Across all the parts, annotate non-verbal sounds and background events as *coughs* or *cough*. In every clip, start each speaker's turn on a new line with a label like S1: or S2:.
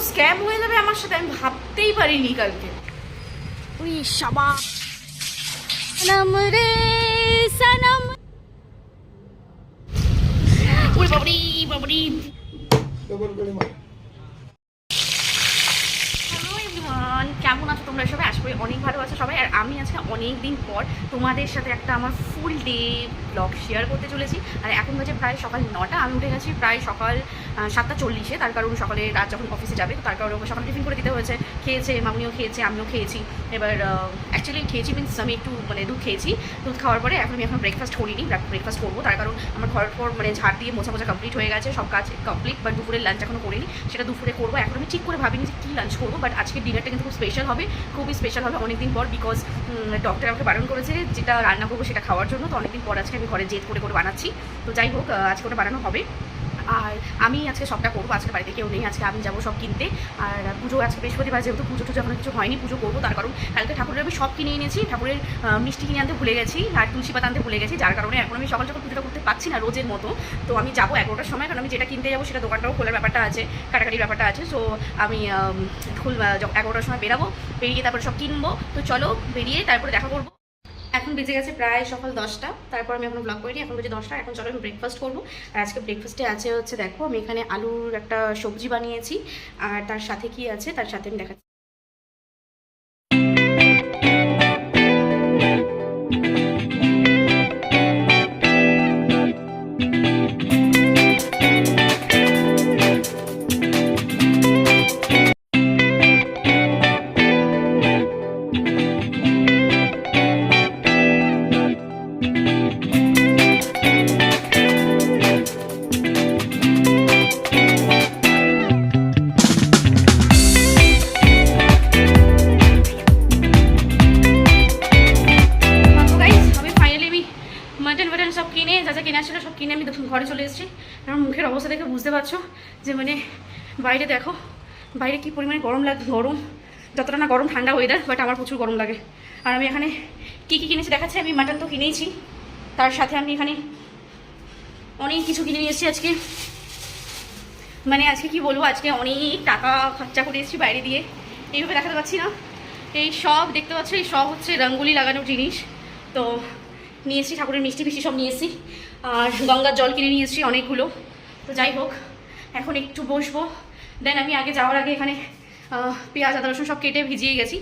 S1: Scam হয়ে যাবে আমার সাথে? আমি ভাবতেই পারিনি কালকে।
S2: শাবা। সনম রে সনম।
S1: বাবরি বাবরি। এভরিওয়ান কেমন আছো তোমরা সবাই? আশা করি অনেক ভালো আছো সবাই। আর আমি আজকে অনেক দিন পর তোমাদের সাথে একটা আমার ফুল ডে ব্লগ শেয়ার করতে চলেছি। আর এখন বাজে প্রায় সকাল নটা। আমি উঠে গেছি প্রায় সকাল সাতটা চল্লিশে। তার কারণ সকালে রাত যখন অফিসে যাবে, তো তার কারণে ওকে সকালে টিফিন করে দিতে হয়েছে। খেয়েছে, মামিও খেয়েছে, আমিও খেয়েছি। এবার অ্যাকচুয়ালি খেয়েছি মিনস আমি একটু মানে দুধ খেয়েছি। দুধ খাওয়ার পরে এখন আমি এখন ব্রেকফাস্ট করিনি ব্রেকফাস্ট করব। তার কারণ আমার ঘর পর মানে ঝাড় দিয়ে মোছা মোছা কমপ্লিট হয়ে গেছে, সব কাজ কমপ্লিট বাট দুপুরের লাঞ্চ এখনও করিনি। সেটা দুপুরে করব। এখন আমি ঠিক করে ভাবিনি যে কী লাঞ্চ করব বাট আজকে ডিনারটা কিন্তু খুব স্পেশাল হবে, খুবই স্পেশাল হবে অনেকদিন পর বিকজ ডক্টর আমাকে বারণ করেছে যেটা রান্না করব সেটা খাওয়ার জন্য। তো অনেকদিন পর আজকে আমি ঘরে জেদ করে করে বানাচ্ছি। তো যাই হোক আজকে ওটা বানানো হবে। আর আমি আজকে সবটা করব, আজকে বাড়িতে কেউ নেই, আজকে আমি যাব সব কিনতে। আর পুজো আজকে বৃহস্পতিবার, যেহেতু পুজো টুজো এখনও কিছু হয়নি, পুজো করব, তার কারণ কালকে ঠাকুরের আমি সব কিনে এনেছি, ঠাকুরের মিষ্টি কিনে আনতে ভুলে গেছি, আর তুলসী পাতা আনতে ভুলে গেছি, যার কারণে এখন আমি সকাল সকাল পুজোটা করতে পারছি না রোজের মতো। তো আমি যাব এগারোটার সময়, কারণ আমি যেটা কিনতে যাব সেটা দোকানটাও খোলার ব্যাপারটা আছে, কাটাকাটির ব্যাপারটা আছে সো আমি খুল এগারোটার সময় বেরাবো, বেরিয়ে তারপরে সব কিনবো। তো চলো, বেরিয়ে তারপরে দেখা করব। এখন বেজে গেছে প্রায় সকাল দশটা। তারপর আমি এখন ব্লগ করিনি, এখন বেজে দশটা, এখন চলো আমি ব্রেকফাস্ট করব। আর আজকে ব্রেকফাস্টে আছে হচ্ছে, দেখো, আমি এখানে আলুর একটা সবজি বানিয়েছি। আর তার সাথে কি আছে? তার সাথে আমি দেখাচ্ছি। সব কিনে, যা যা কেনা ছিল সব কিনে আমি ঘরে চলে এসেছি। আমার মুখের অবস্থা দেখে বুঝতে পারছ যে মানে বাইরে দেখো, বাইরে কি পরিমাণে গরম লাগে গরম। যতটা না গরম ঠান্ডা ওয়েদার বাট আমার প্রচুর গরম লাগে। আর আমি এখানে কী কী কিনেছি দেখাচ্ছি? আমি মাটন তো কিনেইছি। তার সাথে আমি এখানে অনেক কিছু কিনে নিয়ে এসেছি আজকে। মানে আজকে কি বলব? আজকে অনেক টাকা খরচা করে এসেছি বাইরে দিয়ে। এইভাবে দেখাতে পাচ্ছি না। এই সব দেখতে পাচ্ছ, এই সব হচ্ছে রঙ্গোলি লাগানোর জিনিস। তো নিয়ে এসেছি ঠাকুরের মিষ্টি ফিষ্টি সব নিয়ে এসেছি আর গঙ্গার জল কিনে নিয়ে এসেছি অনেকগুলো। তো যাই হোক, এখন একটু বসবো। দেন আমি আগে যাওয়ার আগে এখানে পেঁয়াজ, আদা, রসুন সব কেটে ভিজিয়ে গেছি।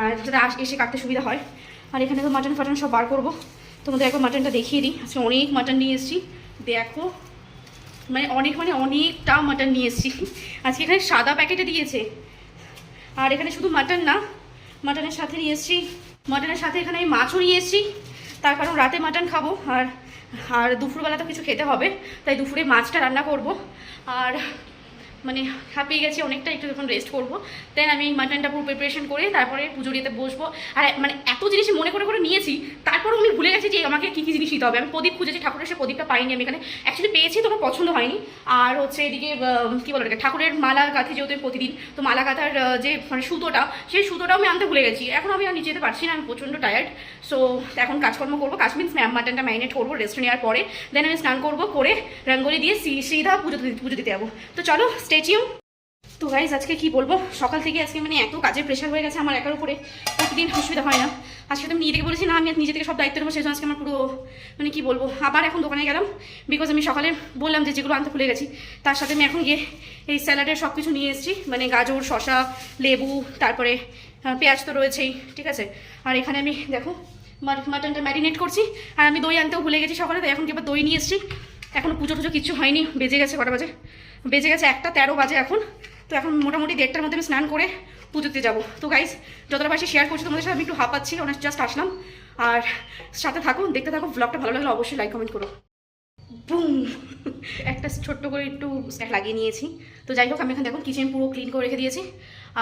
S1: আর যাতে এসে কাটতে সুবিধা হয়। আর এখানে তো মাটন ফাটন সব বার করব। তোমাদের একবার মাটনটা দেখিয়ে দিই। আজকে অনেক মাটন নিয়ে এসেছি। দেখো মানে অনেক মানে অনেকটা মাটন নিয়ে এসেছি। আজকে এখানে সাদা প্যাকেটে দিয়েছে। আর এখানে শুধু মাটন না মাটনের সাথে নিয়ে এসেছি। মাটনের সাথে এখানে আমি মাছও নিয়ে এসেছি। তার কারণ রাতে মাটন খাব, আর আর দুপুরবেলা তো কিছু খেতে হবে, তাই দুপুরে মাছটা রান্না করব। আর মানে হাঁপিয়ে গেছি, অনেকটা একটু যখন রেস্ট করব। দেন আমি মাটনটা পুরো প্রিপারেশন করে তারপরে পুজো দিতে বসবো। আর মানে এত জিনিস মনে করে করে নিয়েছি, তারপরেও আমি ভুলে গেছি যে আমাকে কী কী জিনিস নিতে হবে। আমি প্রদীপ খুঁজেছি, ঠাকুরের সে প্রদীপটা পাইনি আমি এখানে। অ্যাকচুয়ালি পেয়েছি তো আমার পছন্দ হয়নি। আর হচ্ছে এদিকে কী বলো ঠাকুরের মালা গাঁথি যেহেতু প্রতিদিন, তো মালা গাঁথার যে মানে সুতোটা, সেই সুতোটাও আমি আনতে ভুলে গেছি। এখন আমি আর নিচে যেতে পারছি না, আমি প্রচণ্ড টায়ার্ড সো এখন কাজকর্ম করব। কাজ মিন্স মাটনটা ম্যারিনেট করব রেস্ট নেওয়ার পরে দেন আমি স্নান করব, করে, রঙ্গোলি দিয়ে সিধা পুজো দিতে- পুজো দিতে যাব। তো চলো স্টেচিউম তো গাইজ আজকে কি বলব? সকাল থেকে আজকে মানে এত কাজের প্রেশার হয়ে গেছে আমার একার উপরে। প্রতিদিন অসুবিধা হয় না। আজকে তো আমি নিজে থেকে বলেছি, না, আমি নিজে থেকে সব দায়িত্ব নেব। সেজন্য আজকে আমার পুরো মানে কি বলব, আবার এখন দোকানে গেলাম। বিকজ আমি সকালে বললাম যে যেগুলো আনতে ভুলে গেছি, তার সাথে আমি এখন গিয়ে এই স্যালাডের সব কিছু নিয়ে এসেছি। মানে গাজর শশা লেবু, তারপরে পেঁয়াজ তো রয়েছেই, ঠিক আছে? আর এখানে আমি দেখো মাটনটা ম্যারিনেট করছি। আর আমি দই আনতেও ভুলে গেছি সকালে, তাই এখন কি এবার দই নিয়ে এসেছি। এখনও পুজো টুজো কিচ্ছু হয়নি, বেজে গেছে কটা বাজে। বেজে গেছে একটা, তেরো বাজে এখন। তো এখন মোটামুটি দেড়টার মধ্যে আমি স্নান করে পুজোতে যাব। তো গাইজ যতটা পাশে শেয়ার করছি, তোমাদের সাথে আমি একটু হাঁপাচ্ছি অনেক জাস্ট আসলাম। আর সাথে থাকো দেখতে থাকো ব্লগটা ভালো লাগলে অবশ্যই লাইক কমেন্ট করো। বুম! একটা ছোট্ট করে একটু লাগিয়ে নিয়েছি। তো যাই হোক, আমি এখন দেখুন কিচেন পুরো ক্লিন করে রেখে দিয়েছি।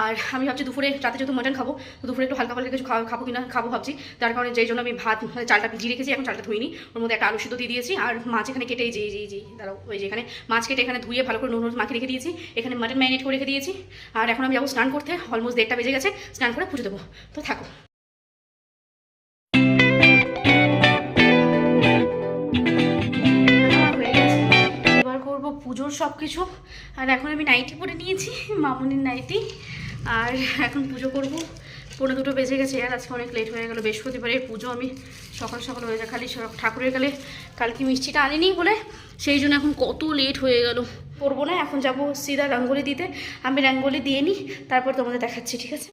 S1: আর আমি ভাবছি দুপুরে, রাতে যেহেতু মাটন খাব, তো দুপুরে একটু হালকা পাল্টা কিছু খাব কিনা, খাব ভাবছি। যার কারণে যেই জন্য আমি ভাত, চালটা ভিজিয়ে রেখেছি, এখন চালটা ধুইনি। ওর মধ্যে একটা আলু সিদ্ধ দিয়ে দিয়েছি, আর মাছ এখানে কেটে যে যে যে, দাঁড়াও, ওই যে এখানে মাছ কেটে এখানে ধুয়ে ভালো করে নুন হলুদ মাখিয়ে রেখে দিয়েছি। এখানে মাটন ম্যারিনেট করে রেখে দিয়েছি। আর এখন আমি যাব স্নান করতে, অলমোস্ট দেড়টা বেজে গেছে, স্নান করে পুজো দেবো। তো থাকো। পুজোর সব কিছু আর এখন আমি নাইটি পরে নিয়েছি, মামুনির নাইটি। আর এখন পুজো করব। পনেরো দুটো বেজে গেছে আর আজকে অনেক লেট হয়ে গেল। বৃহস্পতিবারের পুজো আমি সকাল সকাল হয়ে যায়। খালি ঠাকুরের কালে কালকে মিষ্টিটা আনিনি বলে সেই জন্য এখন কত লেট হয়ে গেল। করব না, এখন যাব সিধা রঙ্গোলি দিতে। আমি রঙ্গোলি দিয়ে নিই, তারপর তোমাদের দেখাচ্ছি, ঠিক আছে?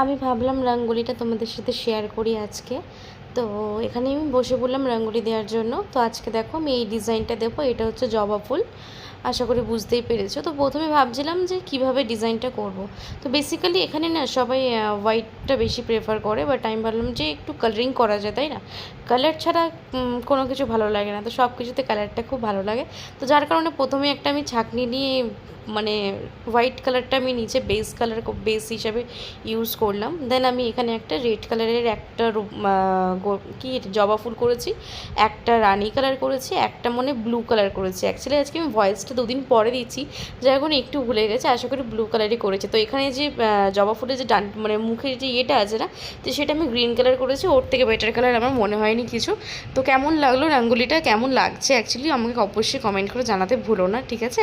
S3: আমি ভাবলাম রঙ্গোলিটা তোমাদের সাথে শেয়ার করি আজকে। তো এখানে আমি বসে বললাম রঙ্গোলি দেওয়ার জন্য। তো আজকে দেখো আমি এই ডিজাইনটা দেবো, এটা হচ্ছে জবা ফুল। আশা করি বুঝতেই পেরেছ। তো প্রথমে ভাবছিলাম যে কীভাবে ডিজাইনটা করব। তো বেসিক্যালি এখানে না সবাই হোয়াইটটা বেশি প্রেফার করে বাট আমি ভাবলাম যে একটু কালারিং করা যায়, তাই না? কালার ছাড়া কোনো কিছু ভালো লাগে না। তো সব কিছুতে কালারটা খুব ভালো লাগে। তো যার কারণে প্রথমে একটা আমি ছাঁকনি নিয়ে মানে হোয়াইট কালারটা আমি নিচে বেস কালার বেস হিসাবে ইউজ করলাম। দেন আমি এখানে একটা রেড কালারের একটা কি জবা ফুল করেছি, একটা রানি কালার করেছি, একটা মনে ব্লু কালার করেছি। অ্যাকচুয়ালি আজকে আমি ভয়েসটা দুদিন পরে দিচ্ছি। যার কারণে একটু ভুলে গেছে, আশা করি ব্লু কালারই করেছে। তো এখানে যে জবা ফুলের যে ডান মানে মুখের যে ইয়েটা আছে না, তো সেটা আমি গ্রিন কালার করেছি। ওর থেকে বেটার কালার আমার মনে হয়নি কিছু। তো কেমন লাগল রঙ্গোলিটা? কেমন লাগছে অ্যাকচুয়ালি আমাকে অবশ্যই কমেন্ট করে জানাতে ভুলো না, ঠিক আছে?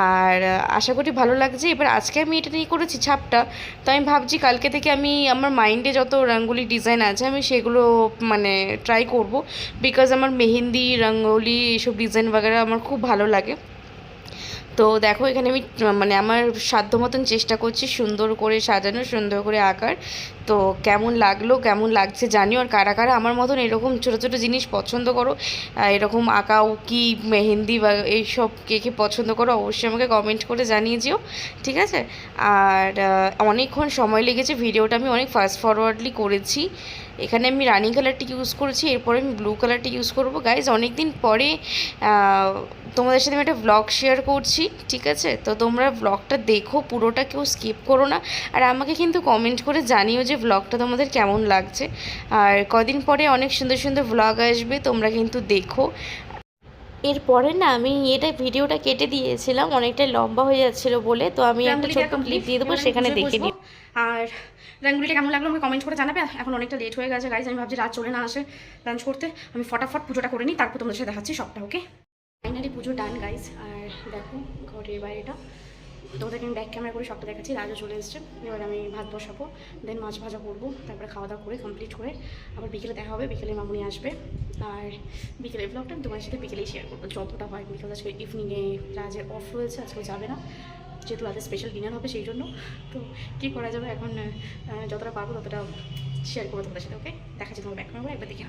S3: আর আশা করি ভালো লাগছে। এবার আজকে আমি এটা নিয়ে করেছি ছাপটা। তো আমি ভাবছি কালকে থেকে আমি, আমার মাইন্ডে যত রঙ্গোলি ডিজাইন আছে, আমি সেগুলো মানে ট্রাই করব। বিকজ আমার মেহেন্দি, রঙ্গোলি এসব ডিজাইন বাগেরা আমার খুব ভালো লাগে। তো দেখো এখানে আমি মানে আমার সাধ্য মতন চেষ্টা করছি সুন্দর করে সাজানো, সুন্দর করে আঁকার। তো কেমন লাগল, কেমন লাগছে জানিও। আর কারা কারা আমার মতন এরকম ছোটো ছোটো জিনিস পছন্দ করো এরকম আঁকাও কি মেহেন্দি বা এইসব কে কে পছন্দ করো অবশ্যই আমাকে কমেন্ট করে জানিয়ে যেও ঠিক আছে? আর অনেকক্ষণ সময় লেগেছে, ভিডিওটা আমি অনেক ফাস্ট ফরওয়ার্ডলি করেছি। এখানে আমি রানি কালারটি ইউজ করেছি এরপরে আমি ব্লু কালারটি ইউজ করব। গাইজ অনেক দিন পরে তোমাদের সাথে আমি একটা ব্লগ শেয়ার করছি ঠিক আছে? তো তোমরা ব্লগটা দেখো পুরোটা কেউ স্কিপ করো না। আর আমাকে কিন্তু কমেন্ট করে জানিও যে ব্লগটা তোমাদের কেমন লাগছে। আর কদিন পরে অনেক সুন্দর সুন্দর ব্লগ আসবে তোমরা কিন্তু দেখো। এরপরে না আমি এটা ভিডিওটা কেটে দিয়েছিলাম অনেকটা লম্বা হয়ে যাচ্ছিল বলে তো আমি একটা ছোট্ট ক্লিপ দিয়ে দেবো সেখানে দেখে। নিও।
S1: আর রঙ্গোলিটা কেমন লাগল আমাকে কমেন্ট করে জানাবে। এখন অনেকটা লেট হয়ে গেছে গাইজ আমি ভাবছি রাত চলে না আসে লাঞ্চ করতে। আমি ফটাফট পুজোটা করে নিই, তারপর তোমাদের সাথে দেখাচ্ছি সবটা ওকে ফাইনালি পুজো ডান গাইজ আর দেখো ঘরের বাইরেটা। তোমাদেরকে আমি ব্যাক ক্যামেরা করে সবটা দেখাচ্ছি রাজও চলে এসছে। এবার আমি ভাত বসাবো দেন মাছ ভাজা করব, তারপরে খাওয়া দাওয়া করে কমপ্লিট করে আবার বিকেলে দেখা হবে, বিকেলে মামুনি আসবে। আর বিকেলে ব্লগটা তোমার সাথে বিকেলেই শেয়ার করব। যতটা হয় বিকেল আজকে ইভিনিংয়ে রাজের অফ রয়েছে আজকে যাবে না। যেহেতু রাতে স্পেশাল ডিনার হবে সেই জন্য। তো কী করা যাবে এখন যতটা পারব ততটা শেয়ার করব তোমাদের সাথে ওকে দেখা যাবে তোমার ব্যাক করব একবার দেখে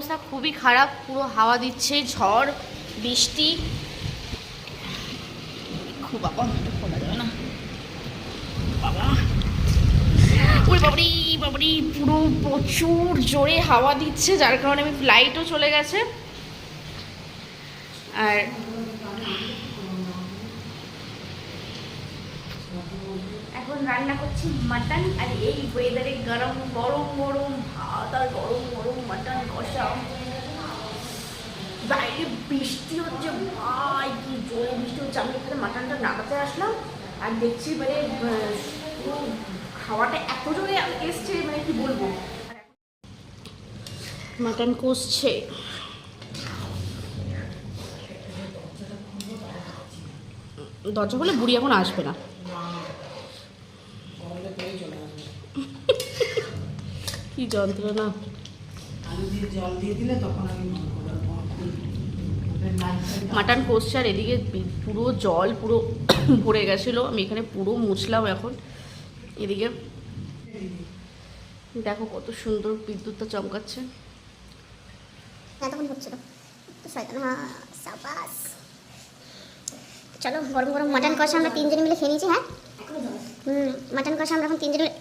S1: অবস্থা খুবই খারাপ, পুরো হাওয়া দিচ্ছে, ঝড়, বৃষ্টি। খুব খোলা যাবে না। বাবরি পুরো প্রচুর জোরে হাওয়া দিচ্ছে, যার কারণে আমি ফ্লাইটও চলে গেছে। আর এখন রান্না করছি মাটন আর এই ওয়েদারে গরম গরম গরম। ভাত আর গরম গরম মাটন কষা বাইরে বৃষ্টি হচ্ছে, ভাই, কি জোরে বৃষ্টি হচ্ছে। আমি এখানে মাটনটা নাড়াতে আসলাম আর দেখছি মানে খাওয়াটা এত জোরে এসছে মানে কি বলব। মাটন কষছে। দরজা বলে বুড়ি এখন আসবে না। কি যন্ত্রণা?
S4: আলু দিয়ে জল দিয়ে দিলে তখন আমি
S1: মাটন কষছে আর এদিকে পুরো জল পুরো *coughs* ভরে গেছিল। আমি এখানে পুরো মুছলাম এখন। এদিকে দেখো কত সুন্দর বিদ্যুৎটা চমকাচ্ছে।
S2: চলো গরম গরম মাটন কষা আমরা তিনজনে মিলে খেয়ে নিয়েছি হ্যাঁ? হুম মাটন কষা আমরা এখন তিনজনে মিলে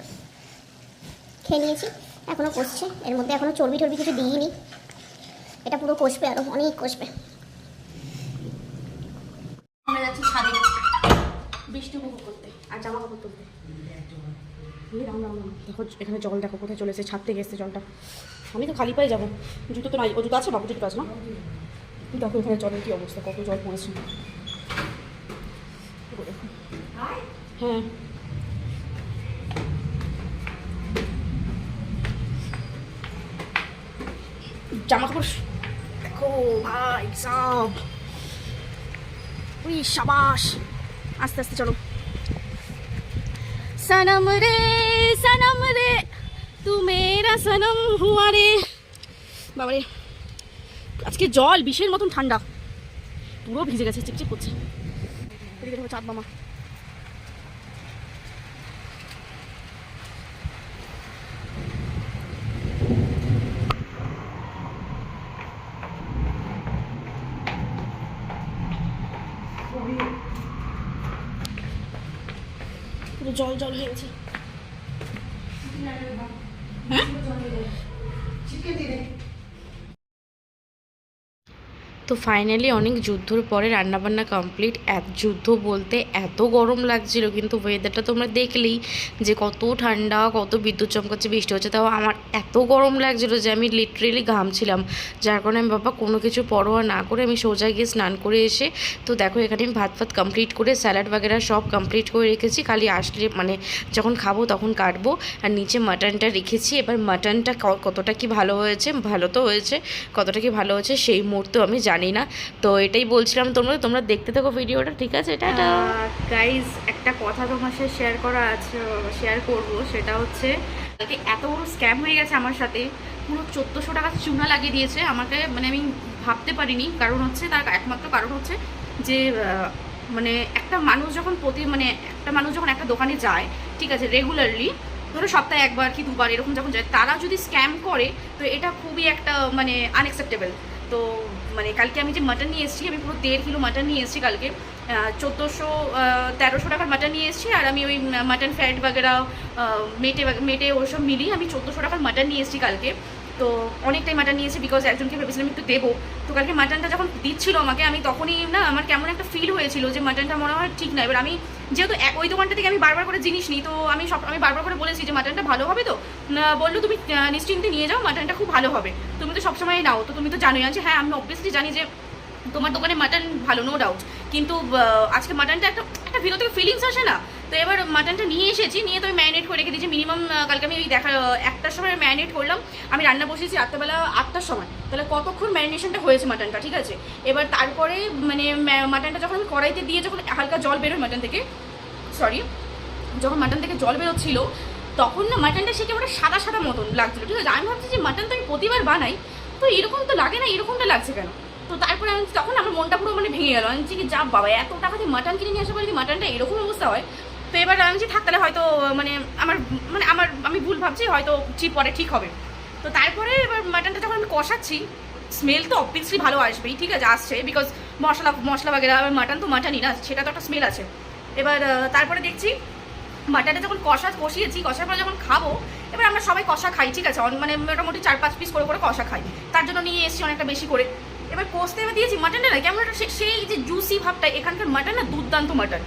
S2: খেয়ে নিয়েছি। এখনও কষছে। এর মধ্যে এখনও চর্বি টর্বি কিছু দিইনি। এটা পুরো কষবে আরও অনেক কষবে।
S1: আমরা যাচ্ছি ছাদে বৃষ্টি উপভোগ করতে আর জামা কাপড় তুলতে রাম রাম রাম। দেখো এখানে জল দেখো কোথায় চলেছে ছাদ থেকে এসছে জলটা। আমি তো খালি পায়ে যাব। জুতো তো নাই। ও জুতো আছে বাবু জুতো আছে না? দেখো এখানে জলের কি অবস্থা কত জল পড়েছে। হ্যাঁ। জামা কাপড় দেখো ভাই, সব। উই শাবাশ আস্তে আস্তে, চলো। সনম রে সনম রে, তু মেরা সনম হুয়া রে। বাবারে আজকে জল, বিষের মতন ঠান্ডা। পুরো ভিজে গেছে চিপচিপ করছে। চাঁদ মামা। পুরো জল জল হয়ে
S3: তো ফাইনালি অনেক যুদ্ধর পরে রান্নাবান্না কমপ্লিট এত যুদ্ধ বলতে এত গরম লাগছিল, কিন্তু ওয়েদারটা তোমরা দেখলেই যে কত ঠান্ডা, কত বিদ্যুৎ চমকাচ্ছে, বৃষ্টি হচ্ছে, তাও আমার এত গরম লাগছিল যে আমি লিটারেলি ঘামছিলাম। যার কারণে আমি, বাবা, কোনো কিছু পরোয়া না করে আমি সোজা গিয়ে স্নান করে এসে, তো দেখো এখানে আমি ভাত ফাত কমপ্লিট করে স্যালাড বাগেরা সব কমপ্লিট করে রেখেছি। খালি আসলে মানে যখন খাব তখন কাটবো, আর নিচে মাটনটা রেখেছি। এবার মাটনটা কতটা কি ভালো হয়েছে? ভালো তো হয়েছে, কতটা কি ভালো হয়েছে সেই মুহূর্তে আমি জানি না। তো এটাই বলছিলাম তোমরা তোমরা দেখতে থাকো ভিডিওটা, ঠিক আছে? এটা
S1: গাইজ একটা কথা তোমার সাথে শেয়ার করা আছে শেয়ার করব, সেটা হচ্ছে এত বড় স্ক্যাম হয়ে গেছে আমার সাথে। পুরো চোদ্দোশো টাকা চুনা লাগিয়ে দিয়েছে। আমাকে মানে আমি ভাবতে পারিনি, কারণ হচ্ছে তার একমাত্র কারণ হচ্ছে যে মানে একটা মানুষ যখন প্রতি মানে একটা মানুষ যখন একটা দোকানে যায়, ঠিক আছে রেগুলারলি ধরো সপ্তাহে একবার কি দুবার এরকম যখন যায়, তারা যদি স্ক্যাম করে, তো এটা খুবই একটা মানে আনএক্সেপ্টেবল তো মানে কালকে আমি যে মাটন নিয়ে এসেছি, আমি পুরো দেড় কিলো মাটন নিয়ে এসেছি কালকে। চোদ্দোশো তেরোশো টাকার মাটন নিয়ে এসেছি, আর আমি ওই মাটন ফ্যাট বাগেরা মেটে মেটে ওসব মিলিয়ে আমি চোদ্দোশো টাকার মাটন নিয়ে এসেছি কালকে। তো অনেকটাই মাটন নিয়েছি বিকজ একজনকে ভেবেছিলাম একটু দেবো। তো কালকে মাটনটা যখন দিচ্ছিল আমাকে, আমি তখনই না আমার কেমন একটা ফিল হয়েছিল যে মাটনটা মনে হয় ঠিক না। এবার আমি যেহেতু এক- ওই দোকানটা থেকে আমি বারবার করে জিনিস নিই, তো আমি সব আমি বারবার করে বলেছি যে মাটনটা ভালো হবে তো? বলল, তুমি নিশ্চিন্তে নিয়ে যাও মাটনটা খুব ভালো হবে। তুমি তো সবসময় নাও। তো তুমি তো জানোই। আছে হ্যাঁ আমি অবভিয়াসলি জানি যে তোমার দোকানে মাটন ভালো নো ডাউট কিন্তু আজকে মাটনটা একটা একটা ভিতর থেকে ফিলিংস আসে না। তো এবার মাটনটা নিয়ে এসেছি, নিয়ে তো আমি ম্যারিনেট করে রেখে দিয়েছি। মিনিমাম কালকে আমি ওই দেখা একটার সময় ম্যারিনেট করলাম। আমি রান্না বসেছি রাত্রেবেলা আটটার সময়। তাহলে কতক্ষণ ম্যারিনেশনটা হয়েছে মাটনটা, ঠিক আছে? এবার তারপরে মানে মাটনটা যখন আমি কড়াইতে দিয়ে যখন হালকা জল বেরোয় মাটন থেকে সরি যখন মাটন থেকে জল বেরোচ্ছিল, তখন না মাটনটা সে কেমন সাদা সাদা মতন লাগছিল, ঠিক আছে? আমি ভাবছি যে মাটন তো আমি প্রতিবার বানাই, তো এরকম তো লাগে না, এরকমটা লাগছে কেন? তো তারপরে আমি তখন আমার মনটা পুরো মানে ভেঙে গেল। আমি যে যা বাবা, এত টাকা দিয়ে মাটন কিনে নিয়ে আসা পরে যদি মাটনটা এরকম অবস্থা হয়? তো এবার আমি যে থাক তাহলে হয়তো মানে আমার মানে আমার, আমি ভুল ভাবছি, হয়তো ঠিক পরে ঠিক হবে। তো তারপরে এবার মাটনটা যখন আমি কষাচ্ছি স্মেল তো অবভিয়াসলি ভালো আসবেই, ঠিক আছে, আসছে বিকজ মশলা মশলা বাগেরা মাটন তো মাটনই না, সেটা তো একটা স্মেল আছে। এবার তারপরে দেখছি মাটনটা যখন কষা, কষিয়েছি, কষার পরে যখন খাব, এবার আমরা সবাই কষা খাই, ঠিক আছে মানে মোটামুটি চার পাঁচ পিস করে করে কষা খাই। তার জন্য নিয়ে এসেছি অনেকটা বেশি করে। এবার কষতে এবার দিয়েছি মাটনটা না, কেমন একটা সেই যে জুসি ভাবটা, এখানকার মাটন না দুর্দান্ত মাটন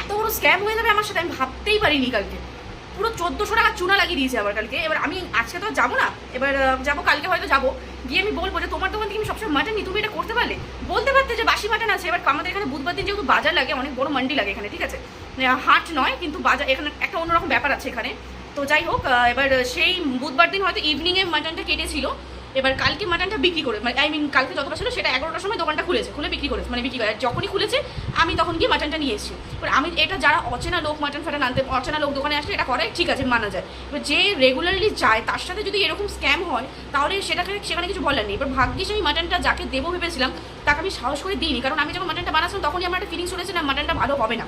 S1: এত বড় স্ক্যাম হয়ে যাবে আমার সাথে আমি ভাবতেই পারিনি কালকে। পুরো চোদ্দোশো টাকা চুনা লাগিয়ে দিয়েছে আবার কালকে। এবার আমি আজকে তো যাব না। এবার যাব, কালকে হয়তো যাব। গিয়ে আমি বলব যে, তোমার দোকান থেকে আমি সবসময় মাটন নিই। তুমি এটা করতে পারলে? বলতে পারতে যে, বাসি মাটন আছে। এবার আমাদের এখানে বুধবার দিন যেহেতু বাজার লাগে, অনেক বড় মান্ডি লাগে এখানে, ঠিক আছে? হাট নয়, কিন্তু বাজার, এখানে একটা অন্যরকম ব্যাপার আছে এখানে। তো যাই হোক এবার সেই বুধবার দিন হয়তো ইভিনিংয়ে মাটনটা কেটেছিল। এবার কালকে মাটনটা বিক্রি করে মানে আই মিন কালকে যতটা ছিল সেটা এগারোটার সময় দোকানটা খুলেছে, খুলে বিক্রি করেছে মানে বিক্রি করে। যখনই খুলেছে, আমি তখন গিয়ে মাটনটা নিয়ে এসেছি। এবার আমি, এটা যারা অচেনা লোক মাটন ফাটন আনতে, অচেনা লোক দোকানে আসলে এটা করে, ঠিক আছে, মানা যায়। এবার যে রেগুলারলি যায়, তার সাথে যদি এরকম স্ক্যাম হয়, তাহলে সেটাকে সেখানে কিছু বলার নেই। এবার ভাগ্যিস আমি মাটনটা যাকে দেবো ভেবেছিলাম, তাকে আমি সাহস করে দিইনি। কারণ আমি যখন মাটনটা বানাচ্ছিলাম, তখনই আমার একটা ফিলিংস চলেছে না, মাটনটা ভালো হবে না।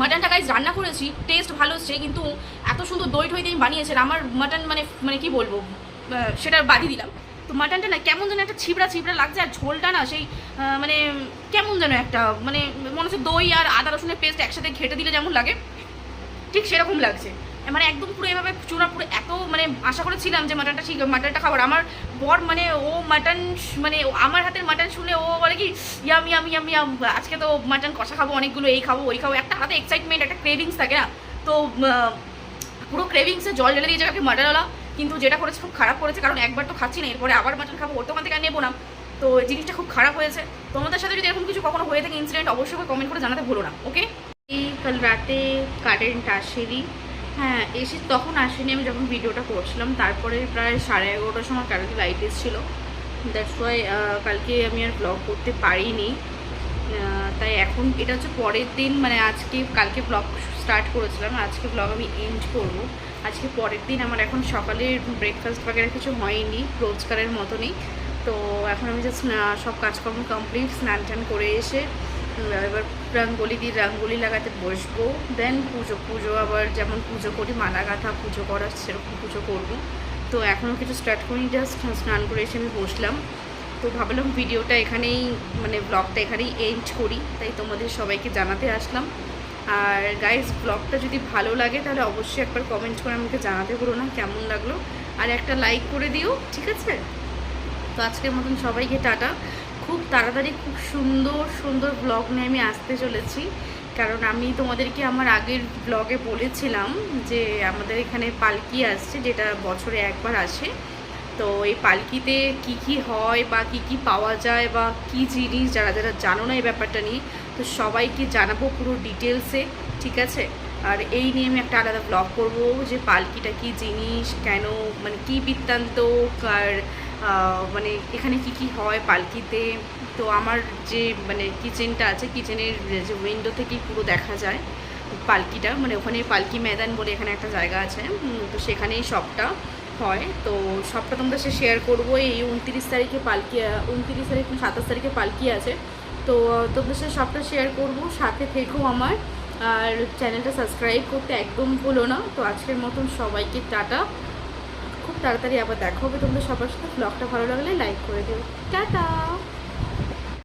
S1: মাটনটা গাইজ রান্না করেছি টেস্ট ভালো হচ্ছে কিন্তু এত সুন্দর দই ঠই দিয়ে বানিয়েছেন আমার মাটন মানে মানে কি বলব? সেটা বাদি দিলাম। তো মাটনটা না কেমন যেন একটা ছিবড়া ছিবড়া লাগছে, আর ঝোলটা না সেই মানে কেমন যেন একটা মানে মনে হচ্ছে দই আর আদা রসুনের পেস্ট একসাথে ঘেটে দিলে যেমন লাগে, ঠিক সেরকম লাগছে। মানে একদম পুরো এভাবে চূড়া পুরো এত মানে আশা করেছিলাম যে মাটনটা ঠিক, মাটনটা খাবার। আমার বর মানে ও মাটন মানে আমার হাতের মাটন শুনে ও বলে কি, ইয়াম ইয়াম ইয়াম ইয়াম, আজকে তো মাটন কষা খাব, অনেকগুলো এই খাব, ওই খাব। একটা হাতে এক্সাইটমেন্ট একটা ক্রেভিংস থাকে না। তো পুরো ক্রেভিংসে জল ঢেলে দিয়েছে কাকে মাটনওয়ালা। কিন্তু যেটা করেছে খুব খারাপ করেছে, কারণ একবার তো খাচ্ছি না, এরপরে আবার মাটন খাব, ওর দোকান থেকে নেব না তো জিনিসটা খুব খারাপ হয়েছে। তোমাদের সাথে যদি এরকম কিছু কখনো হয়ে থাকে ইনসিডেন্ট অবশ্যই কমেন্ট করে জানাতে ভুলো না ওকে এই কাল রাতে কারেন্ট আসেনি। হ্যাঁ এসে তখন আসেনি, আমি যখন ভিডিওটা করছিলাম, তারপরে প্রায় সাড়ে এগারোটার সময় কালকে লাইট এসেছিল। দ্যাটস ওয়াই কালকে আমি আর ব্লগ করতে পারিনি। তাই এখন এটা হচ্ছে পরের দিন মানে আজকে, কালকে ব্লগ স্টার্ট করেছিলাম, আজকে ব্লগ আমি এন্ড করব। আজকে পরের দিন আমার এখন সকালে ব্রেকফাস্ট বাগেরা কিছু হয়নি, রোজগারের মতনই। তো এখন আমি জাস্ট সব কাজকর্ম কমপ্লিট স্নান টান করে এসে এবার রাঙ্গোলি দিয়ে রাঙ্গোলি লাগাতে বসবো। দেন পুজো পুজো আবার যেমন পুজো করি, মালা গাঁথা পুজো করার সেরকম পুজো করব। তো এখনও কিছু স্টার্ট করিনি জাস্ট স্নান করে এসে আমি বসলাম। তো ভাবলাম ভিডিওটা এখানেই মানে ব্লগটা এখানেই এন্ড করি। তাই তোমাদের সবাইকে জানাতে আসলাম। আর গাইজ ব্লগটা যদি ভালো লাগে, তাহলে অবশ্যই একবার কমেন্ট করে আমাকে জানাতে ভুলো না, কেমন লাগল। আর একটা লাইক করে দিও, ঠিক আছে? তো আজকের মতন সবাইকে টাটা। খুব তাড়াতাড়ি খুব সুন্দর সুন্দর ব্লগ নিয়ে আমি আসতে চলেছি। কারণ আমি তোমাদেরকে আমার আগের ব্লগে বলেছিলাম যে আমাদের এখানে পালকি আসছে, যেটা বছরে একবার আসে। তো এই পালকিতে কি কি হয় বা কি কি পাওয়া যায় বা কি জিনিস, যারা যারা জানো না এই ব্যাপারটা নিয়ে তো সবাইকে জানাব পুরো ডিটেলসে ঠিক আছে? আর এই নিয়ে আমি একটা আলাদা ব্লগ করব যে পালকিটা কি জিনিস কেন মানে কি বৃত্তান্ত আহ, মানে এখানে কি কি হয় পালকিতে? তো আমার যে মানে কিচেনটা আছে কিচেনের যে উইন্ডো থেকেই পুরো দেখা যায় পালকিটা। মানে ওখানে পালকি ময়দান বলে এখানে একটা জায়গা আছে তো সেখানেই সবটা হয়। তো সবটা তোমাদের সাথে শেয়ার করব। এই উনত্রিশ তারিখে পালকি উনত্রিশ তারিখ সাতাশ তারিখে পালকি আছে। তো তোমাদের সাথে সবটা শেয়ার করব, সাথে থেকেও আমার। আর চ্যানেলটা সাবস্ক্রাইব করতে একদম ভুলো না। তো আজকের মতন সবাইকে টাটা। খুব তাড়াতাড়ি আবার দেখা হবে তোমাদের সবার সাথে। ব্লগটা ভালো লাগলে লাইক করে দেবো টাটা!